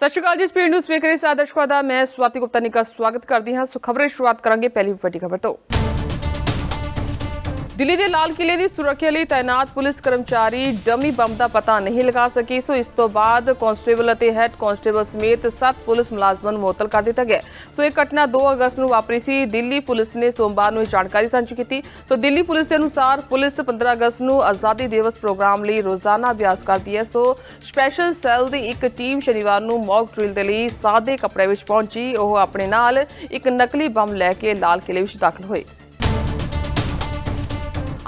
ਸਤਿ ਸ਼੍ਰੀ ਅਕਾਲ ਜੀ speed news ਵੇਖ ਰਹੇ ਸਾਰੇ ਦਰਸ਼ਕਾਂ ਦਾ, ਮੈਂ ਸਵਾਤੀ ਗੁਪਤਾ ਨਿਕਾ ਸਵਾਗਤ ਕਰਦੀ ਹਾਂ। ਸੋ ਖਬਰੇ ਸ਼ੁਰੂਆਤ ਕਰਾਂਗੇ ਪਹਿਲੀ ਵੱਡੀ ਖਬਰ ਤੋਂ। ਦਿੱਲੀ ਦੇ ਲਾਲ ਕਿਲੇ ਦੀ ਸੁਰੱਖਿਆ ਲਈ ਤਾਇਨਾਤ ਪੁਲਿਸ ਕਰਮਚਾਰੀ ਡਮੀ ਬੰਬ ਦਾ ਪਤਾ ਨਹੀਂ ਲਗਾ ਸਕੀ। ਸੋ ਇਸ ਤੋਂ ਬਾਅਦ ਕਾਂਸਟੇਬਲ ਅਤੇ ਹੈੱਡ ਕਾਂਸਟੇਬਲ ਸਮੇਤ 7 ਪੁਲਿਸ ਮੁਲਾਜ਼ਮਾਂ ਨੂੰ ਮੁਅੱਤਲ ਕਰ ਦਿੱਤਾ ਗਿਆ। ਸੋ ਇਹ ਘਟਨਾ 2 ਅਗਸਤ ਨੂੰ ਵਾਪਰੀ ਸੀ। ਦਿੱਲੀ ਪੁਲਿਸ ਨੇ ਸੋਮਵਾਰ ਨੂੰ ਇਹ ਜਾਣਕਾਰੀ ਸਾਂਝੀ ਕੀਤੀ। ਸੋ ਦਿੱਲੀ ਪੁਲਿਸ ਦੇ ਅਨੁਸਾਰ ਪੁਲਿਸ 15 ਅਗਸਤ ਨੂੰ ਆਜ਼ਾਦੀ ਦਿਵਸ ਪ੍ਰੋਗਰਾਮ ਲਈ ਰੋਜ਼ਾਨਾ ਅਭਿਆਸ ਕਰਦੀ ਹੈ। ਸੋ ਸਪੈਸ਼ਲ ਸੈੱਲ ਦੀ ਇੱਕ ਟੀਮ ਸ਼ਨੀਵਾਰ ਨੂੰ ਮੌਕ ਡਰਿਲ ਦੇ ਲਈ ਸਾਦੇ ਕੱਪੜੇ ਵਿੱਚ ਪਹੁੰਚੀ। ਉਹ ਆਪਣੇ ਨਾਲ ਇੱਕ ਨਕਲੀ ਬੰਬ ਲੈ ਕੇ ਲਾਲ ਕਿਲੇ ਵਿੱਚ ਦਾਖਲ ਹੋਏ।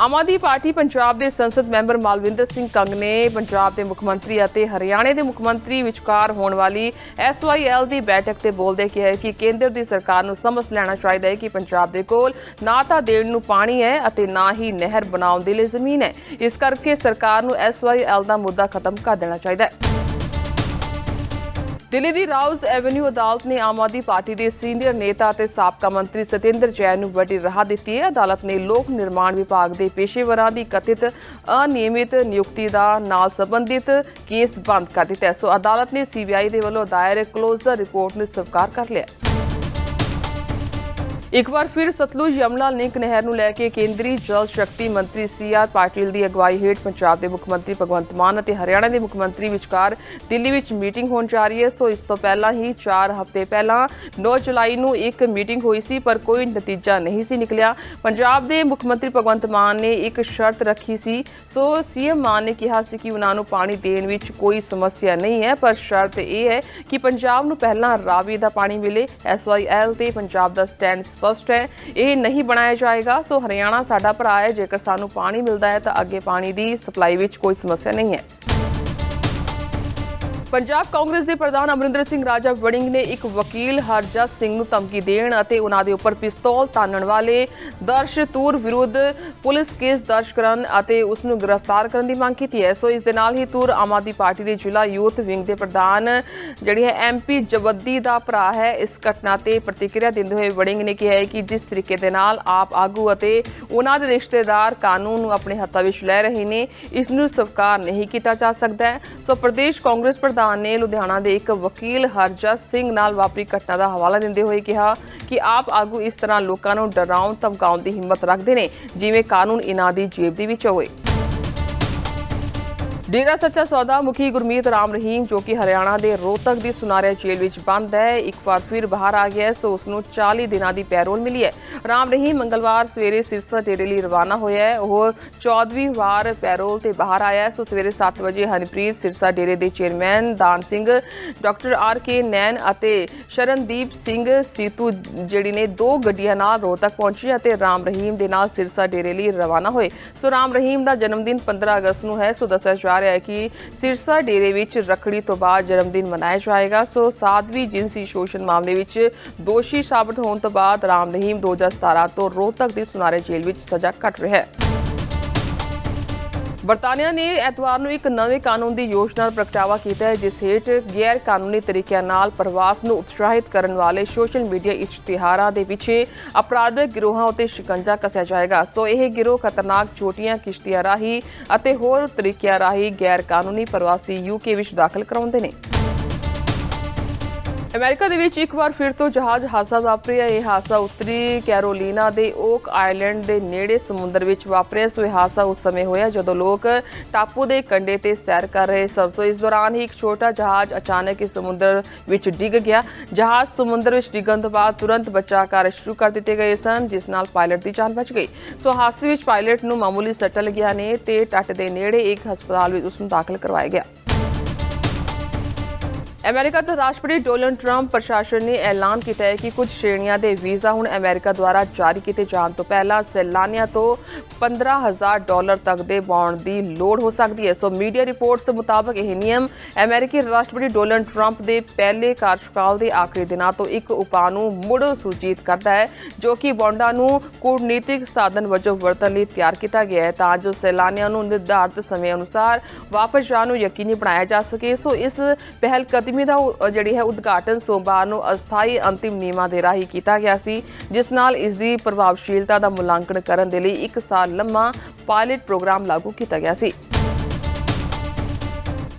ਆਮ ਆਦਮੀ ਪਾਰਟੀ ਪੰਜਾਬ ਦੇ ਸੰਸਦ ਮੈਂਬਰ ਮਾਲਵਿੰਦਰ ਸਿੰਘ ਕੰਗ ਨੇ ਪੰਜਾਬ ਦੇ ਮੁੱਖ ਮੰਤਰੀ ਅਤੇ ਹਰਿਆਣੇ ਦੇ ਮੁੱਖ ਮੰਤਰੀ ਵਿਚਕਾਰ ਹੋਣ ਵਾਲੀ ਐਸਵਾਈਐਲ ਦੀ ਬੈਠਕ ਤੇ ਬੋਲਦੇ ਕਿਹਾ ਕਿ ਕੇਂਦਰ ਦੀ ਸਰਕਾਰ ਨੂੰ ਸਮਝ ਲੈਣਾ ਚਾਹੀਦਾ ਹੈ ਕਿ ਪੰਜਾਬ ਦੇ ਕੋਲ ਨਾ ਤਾਂ ਦੇਣ ਨੂੰ ਪਾਣੀ ਹੈ ਅਤੇ ਨਾ ਹੀ ਨਹਿਰ ਬਣਾਉਣ ਦੇ ਲਈ ਜ਼ਮੀਨ ਹੈ। ਇਸ ਕਰਕੇ ਸਰਕਾਰ ਨੂੰ ਐਸਵਾਈਐਲ ਦਾ ਮੁੱਦਾ ਖਤਮ ਕਰ ਦੇਣਾ ਚਾਹੀਦਾ ਹੈ। ਦਿੱਲੀ ਦੀ ਰਾਉਜ਼ ਐਵੇਨਿਊ ਅਦਾਲਤ ਨੇ ਆਮ ਆਦਮੀ ਪਾਰਟੀ ਦੇ ਸੀਨੀਅਰ ਨੇਤਾ ਅਤੇ ਸਾਬਕਾ ਮੰਤਰੀ ਸਤਿੰਦਰ ਜੈਨ ਨੂੰ ਵੱਡੀ ਰਾਹਤ ਦਿੱਤੀ ਹੈ। ਅਦਾਲਤ ਨੇ ਲੋਕ ਨਿਰਮਾਣ ਵਿਭਾਗ ਦੇ ਪੇਸ਼ੇਵਰਾਂ ਦੀ ਕਥਿਤ ਅਨਿਯਮਿਤ ਨਿਯੁਕਤੀ ਦਾ ਨਾਲ ਸੰਬੰਧਿਤ ਕੇਸ ਬੰਦ ਕਰ ਦਿੱਤਾ ਸੋ ਅਦਾਲਤ ਨੇ ਸੀਬੀਆਈ ਦੇ ਵੱਲੋਂ ਦਾਇਰ ਕਲੋਜ਼ਰ ਰਿਪੋਰਟ ਨੂੰ ਸਵੀਕਾਰ ਕਰ ਲਿਆ ਇੱਕ ਵਾਰ ਫਿਰ ਸਤਲੁਜ ਯਮਲਾ ਲਿੰਕ ਨਹਿਰ ਨੂੰ ਲੈ ਕੇ ਕੇਂਦਰੀ ਜਲ ਸ਼ਕਤੀ ਮੰਤਰੀ ਸੀ ਆਰ ਪਾਟਿਲ ਦੀ ਅਗਵਾਈ ਹੇਠ ਪੰਜਾਬ ਦੇ ਮੁੱਖ ਮੰਤਰੀ ਭਗਵੰਤ ਮਾਨ ਅਤੇ ਹਰਿਆਣਾ ਦੇ ਮੁੱਖ ਮੰਤਰੀ ਵਿਚਕਾਰ ਦਿੱਲੀ ਵਿੱਚ ਮੀਟਿੰਗ ਹੋਣ ਜਾ ਰਹੀ ਹੈ। ਸੋ ਇਸ ਤੋਂ ਪਹਿਲਾਂ ਹੀ 4 ਹਫ਼ਤੇ ਪਹਿਲਾਂ 9 ਜੁਲਾਈ ਨੂੰ ਇੱਕ ਮੀਟਿੰਗ ਹੋਈ ਸੀ, ਪਰ ਕੋਈ ਨਤੀਜਾ ਨਹੀਂ ਸੀ ਨਿਕਲਿਆ। ਪੰਜਾਬ ਦੇ ਮੁੱਖ ਮੰਤਰੀ ਭਗਵੰਤ ਮਾਨ ਨੇ ਇੱਕ ਸ਼ਰਤ ਰੱਖੀ ਸੀ। ਸੋ ਸੀਐਮ ਮਾਨ ਨੇ ਕਿਹਾ ਸੀ ਕਿ ਉਹਨਾਂ ਨੂੰ ਪਾਣੀ ਦੇਣ ਵਿੱਚ ਕੋਈ ਸਮੱਸਿਆ ਨਹੀਂ ਹੈ, ਪਰ ਸ਼ਰਤ ਇਹ ਹੈ ਕਿ ਪੰਜਾਬ ਨੂੰ ਪਹਿਲਾਂ ਰਾਵੀ ਦਾ ਪਾਣੀ ਮਿਲੇ। ਐਸਵਾਈਐਲ ਤੇ ਪੰਜਾਬ ਦਾ ਸਟੈਂਡ ਸਪਸ਼ਟ ਹੈ, ਇਹ ਨਹੀਂ ਬਣਾਇਆ ਜਾਏਗਾ। ਸੋ ਹਰਿਆਣਾ ਸਾਡਾ ਭਰਾ ਹੈ, ਜੇਕਰ ਸਾਨੂੰ ਪਾਣੀ ਮਿਲਦਾ ਹੈ ਤਾਂ ਅੱਗੇ ਪਾਣੀ ਦੀ ਸਪਲਾਈ ਵਿੱਚ ਕੋਈ ਸਮੱਸਿਆ ਨਹੀਂ ਹੈ। ਪੰਜਾਬ ਕਾਂਗਰਸ ਦੇ ਪ੍ਰਧਾਨ ਅਮਰਿੰਦਰ ਸਿੰਘ ਰਾਜਾ ਵੜਿੰਗ ਨੇ ਇੱਕ ਵਕੀਲ ਹਰਜਤ ਸਿੰਘ ਨੂੰ ਧਮਕੀ ਦੇਣ ਅਤੇ ਉਹਨਾਂ ਦੇ ਉੱਪਰ ਪਿਸਤੌਲ ਤਾਨਣ ਵਾਲੇ ਦਰਸ਼ ਤੂਰ ਵਿਰੁੱਧ ਪੁਲਿਸ ਕੇਸ ਦਰਜ ਕਰਨ ਅਤੇ ਉਸ ਨੂੰ ਗ੍ਰਿਫਤਾਰ ਕਰਨ ਦੀ ਮੰਗ ਕੀਤੀ ਹੈ। ਸੋ ਇਸ ਦੇ ਨਾਲ ਹੀ ਤੂਰ ਆਮ ਆਦਮੀ ਪਾਰਟੀ ਦੇ ਜ਼ਿਲ੍ਹਾ ਯੂਥ ਵਿੰਗ ਦੇ ਪ੍ਰਧਾਨ ਜਿਹੜੀ ਹੈ ਐਮਪੀ ਜਵੱਦੀ ਦਾ ਭਰਾ ਹੈ। ਇਸ ਘਟਨਾ ਤੇ ਪ੍ਰਤੀਕਿਰਿਆ ਦਿੰਦੇ ਹੋਏ ਵੜਿੰਗ ਨੇ ਕਿਹਾ ਹੈ ਕਿ ਜਿਸ ਤਰੀਕੇ ਦੇ ਨਾਲ ਆਪ ਆਗੂ ਅਤੇ ਉਹਨਾਂ ਦੇ ਰਿਸ਼ਤੇਦਾਰ ਕਾਨੂੰਨ ਨੂੰ ਆਪਣੇ ਹੱਥਾਂ ਵਿੱਚ ਲੈ ਰਹੇ ਨੇ, ਇਸ ਨੂੰ ਸਵੀਕਾਰ ਨਹੀਂ ਕੀਤਾ ਜਾ ਸਕਦਾ ਸੋ ਪ੍ਰਦੇਸ਼ ਕਾਂਗਰਸ ਪ੍ਰਧਾਨ ਨੇ ਲੁਧਿਆਣਾ ਦੇ ਇੱਕ ਵਕੀਲ ਹਰਜਤ ਸਿੰਘ ਨਾਲ ਵਾਪਰੀ ਘਟਨਾ ਦਾ ਹਵਾਲਾ ਦਿੰਦੇ ਹੋਏ ਕਿਹਾ ਕਿ ਆਪ ਆਗੂ ਇਸ ਤਰ੍ਹਾਂ ਲੋਕਾਂ ਨੂੰ ਡਰਾਉਣ, ਧਮਕਾਉਣ ਦੀ ਹਿੰਮਤ ਰੱਖਦੇ ਨੇ, ਜਿਵੇਂ ਕਾਨੂੰਨ ਇਹਨਾਂ ਦੀ ਜੇਬ ਦੇ ਵਿੱਚ ਹੋਵੇ। ਡੇਰਾ ਸੱਚਾ ਸੌਦਾ ਮੁਖੀ ਗੁਰਮੀਤ ਰਾਮ ਰਹੀਮ, ਜੋ ਕਿ ਹਰਿਆਣਾ ਦੇ ਰੋਹਤਕ ਦੀ ਸੁਨਾਰਿਆ ਜੇਲ੍ਹ ਵਿੱਚ ਬੰਦ ਹੈ, ਇੱਕ ਵਾਰ ਫਿਰ ਬਾਹਰ ਆ ਗਿਆ ਸੋ ਉਸ ਨੂੰ 40 ਦਿਨਾਂ ਦੀ ਪੈਰੋਲ ਮਿਲੀ ਹੈ। ਰਾਮ ਰਹੀਮ ਮੰਗਲਵਾਰ ਸਵੇਰੇ ਸਿਰਸਾ ਡੇਰੇ ਲਈ ਰਵਾਨਾ ਹੋਇਆ ਹੈ। ਉਹ 14ਵੀਂ ਵਾਰ ਪੈਰੋਲ ਤੇ ਬਾਹਰ ਆਇਆ ਹੈ। ਸੋ ਸਵੇਰੇ 7 ਵਜੇ ਹਨਪ੍ਰੀਤ ਸਿਰਸਾ ਡੇਰੇ ਦੇ chairman Dan Singh, doctor R K Nain ਅਤੇ ਸ਼ਰਨਦੀਪ ਸਿੰਘ ਸੀਤੂ ਜਿਹੜੀ ਨੇ ਦੋ ਗੱਡੀਆਂ ਨਾਲ ਰੋਹਤਕ ਪਹੁੰਚੀ ਅਤੇ ਰਾਮ ਰਹੀਮ ਦੇ ਨਾਲ ਸਿਰਸਾ ਡੇਰੇ ਲਈ ਰਵਾਨਾ ਹੋਏ। ਸੋ ਰਾਮ ਰਹੀਮ ਦਾ ਜਨਮ ਦਿਨ 15 ਅਗਸਤ ਨੂੰ ਹੈ। ਸੋ ਦੱਸਿਆ ਜਾ ਰਿਹਾ ਹੈ ਕਿ ਸਿਰਸਾ ਡੇਰੇ ਵਿੱਚ ਰਖੜੀ ਤੋਂ ਬਾਅਦ ਜਨਮ ਦਿਨ ਮਨਾਇਆ ਜਾਏਗਾ। ਸੋ ਸਾਧਵੀ ਜਿੰਸੀ ਸ਼ੋਸ਼ਣ ਮਾਮਲੇ ਵਿੱਚ ਦੋਸ਼ੀ ਸਾਬਤ ਹੋਣ ਤੋਂ ਬਾਅਦ ਰਾਮ ਰਹੀਮ 2017 ਤੋਂ ਰੋਹਤਕ ਦੀ ਸੁਨਾਰੇ ਜੇਲ੍ਹ ਵਿੱਚ ਸਜ਼ਾ ਕੱਟ ਰਿਹਾ ਹੈ। ਬਰਤਾਨੀਆ ਨੇ ਐਤਵਾਰ ਨੂੰ ਇੱਕ ਨਵੇਂ ਕਾਨੂੰਨ ਦੀ ਯੋਜਨਾ ਦਾ ਪ੍ਰਗਟਾਵਾ ਕੀਤਾ ਹੈ, ਜਿਸ ਹੇਠ ਗੈਰ ਕਾਨੂੰਨੀ ਤਰੀਕਿਆਂ ਨਾਲ ਪ੍ਰਵਾਸ ਨੂੰ ਉਤਸ਼ਾਹਿਤ ਕਰਨ ਵਾਲੇ ਸੋਸ਼ਲ ਮੀਡੀਆ ਇਸ਼ਤਿਹਾਰਾਂ ਦੇ ਪਿੱਛੇ ਅਪਰਾਧਿਕ ਗਿਰੋਹਾਂ ਉਤੇ ਸ਼ਿਕੰਜਾ ਕੱਸਿਆ ਜਾਏਗਾ। ਸੋ ਇਹ ਗਿਰੋਹ ਖਤਰਨਾਕ ਛੋਟੀਆਂ ਕਿਸ਼ਤੀਆਂ ਰਾਹੀਂ ਅਤੇ ਹੋਰ ਤਰੀਕਿਆਂ ਰਾਹੀਂ ਗੈਰ ਕਾਨੂੰਨੀ ਪ੍ਰਵਾਸੀ ਯੂਕੇ ਵਿੱਚ ਦਾਖਲ ਕਰਾਉਂਦੇ ਨੇ। ਅਮਰੀਕਾ ਦੇ ਵਿੱਚ ਇੱਕ ਵਾਰ ਫਿਰ ਤੋਂ ਜਹਾਜ਼ ਹਾਦਸਾ ਵਾਪਰਿਆ। ਇਹ ਹਾਦਸਾ ਉੱਤਰੀ ਕੈਰੋਲੀਨਾ ਦੇ ਓਕ ਆਈਲੈਂਡ ਦੇ ਨੇੜੇ ਸਮੁੰਦਰ ਵਿੱਚ ਵਾਪਰਿਆ। ਸੋ ਇਹ ਹਾਦਸਾ ਉਸ ਸਮੇਂ ਹੋਇਆ ਜਦੋਂ ਲੋਕ ਟਾਪੂ ਦੇ ਕੰਢੇ ਤੇ ਸੈਰ ਕਰ ਰਹੇ ਸਨ। ਸੋ ਇਸ ਦੌਰਾਨ ਹੀ ਇੱਕ ਛੋਟਾ ਜਹਾਜ਼ ਅਚਾਨਕ ਹੀ ਸਮੁੰਦਰ ਵਿੱਚ ਡਿੱਗ ਗਿਆ। ਜਹਾਜ਼ ਸਮੁੰਦਰ ਵਿੱਚ ਡਿੱਗਣ ਤੋਂ ਬਾਅਦ ਤੁਰੰਤ ਬਚਾਅ ਕਾਰਜ ਸ਼ੁਰੂ ਕਰ ਦਿੱਤੇ ਗਏ ਸਨ, ਜਿਸ ਨਾਲ ਪਾਇਲਟ ਦੀ ਜਾਨ ਬਚ ਗਈ। ਸੋ ਹਾਦਸੇ ਵਿੱਚ ਪਾਇਲਟ ਨੂੰ ਮਾਮੂਲੀ ਸੱਟ ਲੱਗੀਆਂ ਨੇ ਤੇ ਟੱਟ ਦੇ ਨੇੜੇ ਇੱਕ ਹਸਪਤਾਲ ਵਿੱਚ ਉਸ ਨੂੰ ਦਾਖਲ ਕਰਵਾਇਆ ਗਿਆ। ਅਮਰੀਕਾ ਦੇ ਰਾਸ਼ਟਰਪਤੀ ਡੋਨਲਡ ਟਰੰਪ ਪ੍ਰਸ਼ਾਸਨ ਨੇ ਐਲਾਨ ਕੀਤਾ ਹੈ ਕਿ ਕੁਝ ਸ਼੍ਰੇਣੀਆਂ ਦੇ ਵੀਜ਼ਾ ਹੁਣ ਅਮਰੀਕਾ ਦੁਆਰਾ ਜਾਰੀ ਕੀਤੇ ਜਾਣ ਤੋਂ ਪਹਿਲਾਂ ਸੈਲਾਨੀਆਂ ਤੋਂ 15000 ਡਾਲਰ ਤੱਕ ਦੇ ਬੌਂਡ ਦੀ ਲੋੜ ਹੋ ਸਕਦੀ ਹੈ। ਸੋ ਮੀਡੀਆ ਰਿਪੋਰਟਸ ਮੁਤਾਬਕ ਇਹ ਨਿਯਮ ਅਮਰੀਕੀ ਰਾਸ਼ਟਰਪਤੀ ਡੋਨਲਡ ਟਰੰਪ ਦੇ ਪਹਿਲੇ ਕਾਰਜਕਾਲ ਦੇ ਆਖਰੀ ਦਿਨਾਂ ਤੋਂ ਇੱਕ ਉਪਾਅ ਨੂੰ ਮੁੜ ਸੂਚਿਤ ਕਰਦਾ ਹੈ, ਜੋ ਕਿ ਬੌਂਡਾਂ ਨੂੰ ਕੂਟਨੀਤਿਕ ਸਾਧਨ ਵਜੋਂ ਵਰਤਣ ਲਈ ਤਿਆਰ ਕੀਤਾ ਗਿਆ ਹੈ ਤਾਂ ਜੋ ਸੈਲਾਨੀਆਂ ਨੂੰ ਨਿਰਧਾਰਤ ਸਮੇਂ ਅਨੁਸਾਰ ਵਾਪਸ ਜਾਣ ਨੂੰ ਯਕੀਨੀ ਬਣਾਇਆ ਜਾ ਸਕੇ। ਸੋ ਇਸ ਪਹਿਲ ਕਦਮੀ ਦਾ ਜਿਹੜੀ ਹੈ ਉਦਘਾਟਨ ਸੋਮਵਾਰ ਨੂੰ ਅਸਥਾਈ ਅੰਤਿਮ ਨਿਯਮਾਂ ਦੇ ਰਾਹੀਂ ਕੀਤਾ ਗਿਆ ਸੀ, ਜਿਸ ਨਾਲ ਇਸ ਦੀ ਪ੍ਰਭਾਵਸ਼ੀਲਤਾ ਦਾ ਮੁਲਾਂਕਣ ਕਰਨ ਦੇ ਲਈ ਇੱਕ ਸਾਲ ਲੰਮਾ ਪਾਇਲਟ ਪ੍ਰੋਗਰਾਮ ਲਾਗੂ ਕੀਤਾ ਗਿਆ ਸੀ।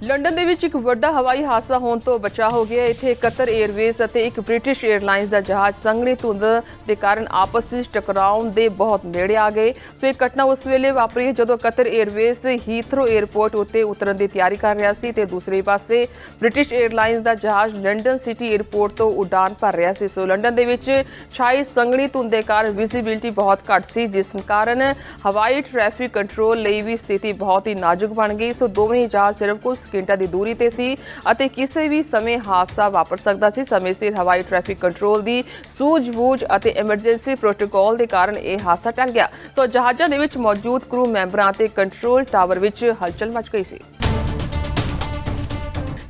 ਲੰਡਨ ਦੇ ਵਿੱਚ ਇੱਕ ਵੱਡਾ ਹਵਾਈ ਹਾਦਸਾ ਹੋਣ ਤੋਂ ਬਚਾ ਹੋ ਗਿਆ। ਇੱਥੇ ਕਤਰ 에ਅਰਵੇਜ਼ ਅਤੇ ਇੱਕ ਬ੍ਰਿਟਿਸ਼ 에ਅਰਲਾਈਨਸ ਦਾ ਜਹਾਜ਼ ਸੰਘਣੀ ਧੁੰਦ ਦੇ ਕਾਰਨ ਆਪਸ ਵਿੱਚ ਟਕਰਾਉਣ ਦੇ ਬਹੁਤ ਨੇੜੇ ਆ ਗਏ। ਸੋ ਇਹ ਘਟਨਾ ਉਸ ਵੇਲੇ ਵਾਪਰੀ ਜਦੋਂ ਕਤਰ 에ਅਰਵੇਜ਼ ਹੀਥਰੋ 에ਅਰਪੋਰਟ ਉੱਤੇ ਉਤਰਨ ਦੀ ਤਿਆਰੀ ਕਰ ਰਿਹਾ ਸੀ ਤੇ ਦੂਸਰੇ ਪਾਸੇ ਬ੍ਰਿਟਿਸ਼ 에ਅਰਲਾਈਨਸ ਦਾ ਜਹਾਜ਼ ਲੰਡਨ ਸਿਟੀ 에ਅਰਪੋਰਟ ਤੋਂ ਉਡਾਨ ਭਰ ਰਿਹਾ ਸੀ। ਸੋ ਲੰਡਨ ਦੇ ਵਿੱਚ ਛਾਈ ਸੰਘਣੀ ਧੁੰਦ ਦੇ ਕਾਰਨ ਵਿਜ਼ੀਬਿਲਟੀ ਬਹੁਤ ਘੱਟ ਸੀ, ਜਿਸ ਕਾਰਨ ਹਵਾਈ ਟ੍ਰੈਫਿਕ ਕੰਟਰੋਲ ਲਈ ਵੀ ਸਥਿਤੀ ਬਹੁਤ ਹੀ ਨਾਜ਼ੁਕ ਬਣ ਗਈ। ਸੋ ਦੋਵੇਂ ਜਹਾਜ਼ ਸਿਰਫ ਕੁਝ ਸਕਿੰਟਾਂ ਦੀ ਦੂਰੀ ਤੇ ਸੀ ਅਤੇ ਕਿਸੇ ਵੀ ਸਮੇਂ ਹਾਦਸਾ ਵਾਪਰ ਸਕਦਾ ਸੀ। ਸਮੇਂ ਸਿਰ ਹਵਾਈ ਟ੍ਰੈਫਿਕ ਕੰਟਰੋਲ ਦੀ ਸੂਝ-ਬੂਝ ਅਤੇ ਐਮਰਜੈਂਸੀ ਪ੍ਰੋਟੋਕਾਲ ਦੇ ਕਾਰਨ ਇਹ ਹਾਦਸਾ ਟਲ ਗਿਆ। ਸੋ ਜਹਾਜ਼ਾਂ ਦੇ ਵਿੱਚ ਮੌਜੂਦ ਕਰੂ ਮੈਂਬਰਾਂ ਅਤੇ ਕੰਟਰੋਲ ਟਾਵਰ ਵਿੱਚ ਹਲਚਲ ਮਚ ਗਈ ਸੀ।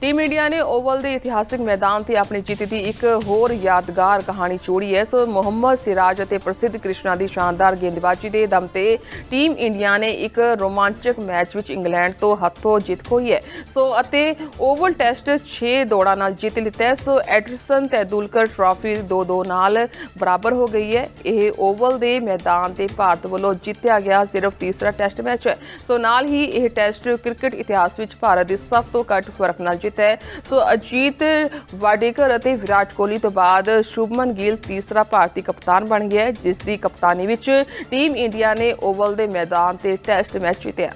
ਟੀਮ ਇੰਡੀਆ ਨੇ ਓਵਲ ਦੇ ਇਤਿਹਾਸਿਕ ਮੈਦਾਨ ਤੇ ਆਪਣੀ ਜਿੱਤ ਦੀ ਇੱਕ ਹੋਰ ਯਾਦਗਾਰ ਕਹਾਣੀ ਜੋੜੀ ਹੈ ਸੋ ਮੁਹੰਮਦ ਸਿਰਾਜ ਅਤੇ ਪ੍ਰਸਿੱਧ ਕ੍ਰਿਸ਼ਨਾ ਦੀ ਸ਼ਾਨਦਾਰ ਗੇਂਦਬਾਜ਼ੀ ਦੇ ਦਮ ਤੇ ਟੀਮ ਇੰਡੀਆ ਨੇ ਇੱਕ ਰੋਮਾਂਚਕ ਮੈਚ ਵਿੱਚ ਇੰਗਲੈਂਡ ਤੋਂ ਹੱਥੋਂ ਜਿੱਤ ਖੋਈ ਹੈ ਸੋ ਅਤੇ ਓਵਲ ਟੈਸਟ 6 ਦੌੜਾਂ ਨਾਲ ਜਿੱਤ ਲਿੱਤਾ ਹੈ ਸੋ ਐਡਰਸਨ ਤੈਦੁਲਕਰ ਟਰਾਫੀ 2-2 ਨਾਲ ਬਰਾਬਰ ਹੋ ਗਈ ਹੈ ਇਹ ਓਵਲ ਦੇ ਮੈਦਾਨ ਤੇ ਭਾਰਤ ਵੱਲੋਂ ਜਿੱਤਿਆ ਗਿਆ ਸਿਰਫ ਤੀਸਰਾ ਟੈਸਟ ਮੈਚ ਹੈ ਸੋ ਨਾਲ ਹੀ ਇਹ ਟੈਸਟ ਕ੍ਰਿਕਟ ਇਤਿਹਾਸ ਵਿੱਚ ਭਾਰਤ ਦੀ ਸਭ ਤੋਂ ਘੱਟ ਫ਼ਰਕ ਨਾਲ ਜਿੱਤ ਹੈ। ਸੋ ਅਜੀਤ ਵਾਡੇਕਰ ਅਤੇ ਵਿਰਾਟ ਕੋਹਲੀ ਤੋਂ ਬਾਅਦ ਸ਼ੁਭਮਨ ਗਿੱਲ ਤੀਸਰਾ ਭਾਰਤੀ ਕਪਤਾਨ ਬਣ ਗਿਆ ਹੈ, ਜਿਸ ਦੀ ਕਪਤਾਨੀ ਵਿੱਚ ਟੀਮ ਇੰਡੀਆ ਨੇ ਓਵਲ ਦੇ ਮੈਦਾਨ ਤੇ ਟੈਸਟ ਮੈਚ ਜਿੱਤਿਆ।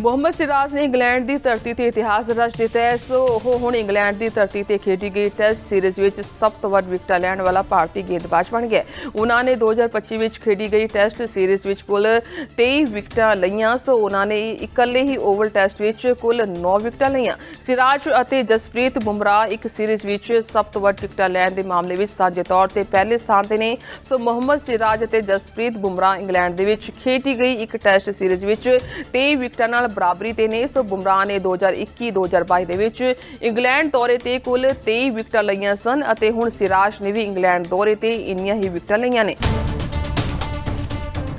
ਮੁਹੰਮਦ ਸਿਰਾਜ ਨੇ ਇੰਗਲੈਂਡ ਦੀ ਧਰਤੀ ਤੇ ਇਤਿਹਾਸ ਰਚ ਦਿੱਤਾ ਹੈ। ਸੋ ਉਹ ਹੁਣ ਇੰਗਲੈਂਡ ਦੀ ਧਰਤੀ ਤੇ ਖੇਡੀ ਗਈ ਟੈਸਟ ਸੀਰੀਜ਼ ਵਿੱਚ ਸਭ ਤੋਂ ਵੱਧ ਵਿਕਟਾਂ ਲੈਣ ਵਾਲਾ ਭਾਰਤੀ ਗੇਂਦਬਾਜ਼ ਬਣ ਗਿਆ ਉਹਨਾਂ ਨੇ 2025 ਵਿੱਚ ਖੇਡੀ ਗਈ ਟੈਸਟ ਸੀਰੀਜ਼ ਵਿੱਚ ਕੁੱਲ 23 ਵਿਕਟਾਂ ਲਈਆਂ। ਸੋ ਉਹਨਾਂ ਨੇ ਇਕੱਲੇ ਹੀ ਓਵਲ ਟੈਸਟ ਵਿੱਚ ਕੁੱਲ 9 ਵਿਕਟਾਂ ਲਈਆਂ। ਸਿਰਾਜ ਅਤੇ ਜਸਪ੍ਰੀਤ ਬੁਮਰਾਹ ਇੱਕ ਸੀਰੀਜ਼ ਵਿੱਚ ਸਭ ਤੋਂ ਵੱਧ ਵਿਕਟਾਂ ਲੈਣ ਦੇ ਮਾਮਲੇ ਵਿੱਚ ਸਾਂਝੇ ਤੌਰ ਤੇ ਪਹਿਲੇ ਸਥਾਨ ਤੇ ਨੇ। ਸੋ ਮੁਹੰਮਦ ਸਿਰਾਜ ਅਤੇ ਜਸਪ੍ਰੀਤ ਬੁਮਰਾਹ ਇੰਗਲੈਂਡ ਦੇ ਵਿੱਚ ਖੇਡੀ ਗਈ ਇੱਕ ਟੈਸਟ ਸੀਰੀਜ਼ ਵਿੱਚ 23 ਵਿਕਟਾਂ ਨਾਲ ਬਰਾਬਰੀ ਤੇ ਨੇ। ਸੋ ਬੁਮਰਾਹ ਨੇ 2021-2022 ਦੇ ਵਿੱਚ ਇੰਗਲੈਂਡ ਦੌਰੇ ਤੇ ਕੁੱਲ 23 ਵਿਕਟਾਂ ਲਈਆਂ ਸਨ ਅਤੇ ਹੁਣ ਸਿਰਾਜ ਨੇ ਵੀ ਇੰਗਲੈਂਡ ਦੌਰੇ ਤੇ ਇੰਨੀਆਂ ਹੀ ਵਿਕਟਾਂ ਲਈਆਂ ਨੇ।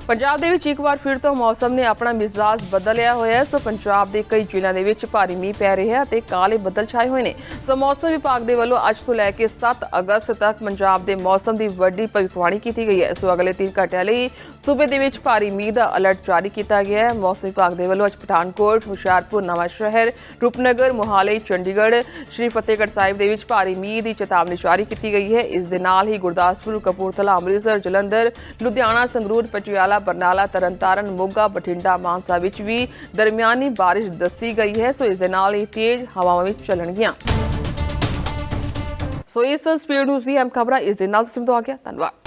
ਪੰਜਾਬ ਦੇ ਵਿੱਚ ਇੱਕ ਵਾਰ ਫਿਰ ਤੋਂ ਮੌਸਮ ਨੇ ਆਪਣਾ ਮਿਜ਼ਾਜ ਬਦਲਿਆ ਹੋਇਆ ਹੈ। ਸੋ ਪੰਜਾਬ ਦੇ ਕਈ ਜ਼ਿਲ੍ਹਿਆਂ ਦੇ ਵਿੱਚ ਭਾਰੀ ਮੀਂਹ ਪੈ ਰਿਹਾ ਹੈ ਅਤੇ ਕਾਲੇ ਬੱਦਲ ਛਾਏ ਹੋਏ ਨੇ। ਸੋ ਮੌਸਮ ਵਿਭਾਗ ਦੇ ਵੱਲੋਂ ਅੱਜ ਤੋਂ ਲੈ ਕੇ 7 ਅਗਸਤ ਤੱਕ ਪੰਜਾਬ ਦੇ ਮੌਸਮ ਦੀ ਵੱਡੀ ਭਵਿੱਖਬਾਣੀ ਕੀਤੀ ਗਈ ਹੈ। ਸੋ ਅਗਲੇ 3 ਘੰਟਿਆਂ ਲਈ ਸੂਬੇ ਦੇ ਵਿੱਚ ਭਾਰੀ ਮੀਂਹ ਦਾ ਅਲਰਟ ਜਾਰੀ ਕੀਤਾ ਗਿਆ ਹੈ। ਮੌਸਮ ਵਿਭਾਗ ਦੇ ਵੱਲੋਂ ਅੱਜ ਪਠਾਨਕੋਟ, ਹੁਸ਼ਿਆਰਪੁਰ ਨਵਾਂ ਸ਼ਹਿਰ ਰੂਪਨਗਰ, ਮੋਹਾਲੀ, ਚੰਡੀਗੜ੍ਹ, ਸ਼੍ਰੀ ਫਤਿਹਗੜ੍ਹ ਸਾਹਿਬ ਦੇ ਵਿੱਚ ਭਾਰੀ ਮੀਂਹ ਦੀ ਚੇਤਾਵਨੀ ਜਾਰੀ ਕੀਤੀ ਗਈ ਹੈ। ਇਸ ਦੇ ਨਾਲ ਹੀ ਗੁਰਦਾਸਪੁਰ, ਕਪੂਰਥਲਾ, ਅੰਮ੍ਰਿਤਸਰ, ਜਲੰਧਰ, ਲੁਧਿਆਣਾ, ਸੰਗਰੂਰ, ਪਟਿਆਲਾ, ਬਰਨਾਲਾ, ਤਰਨਤਾਰਨ, ਮੋਗਾ, ਬਠਿੰਡਾ, ਮਾਨਸਾ ਵਿੱਚ ਵੀ ਦਰਮਿਆਨੀ ਬਾਰਿਸ਼ ਦੱਸੀ ਗਈ ਹੈ। ਸੋ ਇਸ ਦੇ ਨਾਲ ਹੀ ਤੇਜ਼ ਹਵਾਵਾਂ ਵਿੱਚ ਚੱਲਣਗੀਆਂ। ਸੋ ਇਸ ਸਪੀਡ ਨਿਊਜ਼ ਦੀ ਅਹਿਮ ਖਬਰਾਂ ਇਸ ਦੇ ਨਾਲ ਸਿਮ ਆ ਗਿਆ। ਧੰਨਵਾਦ।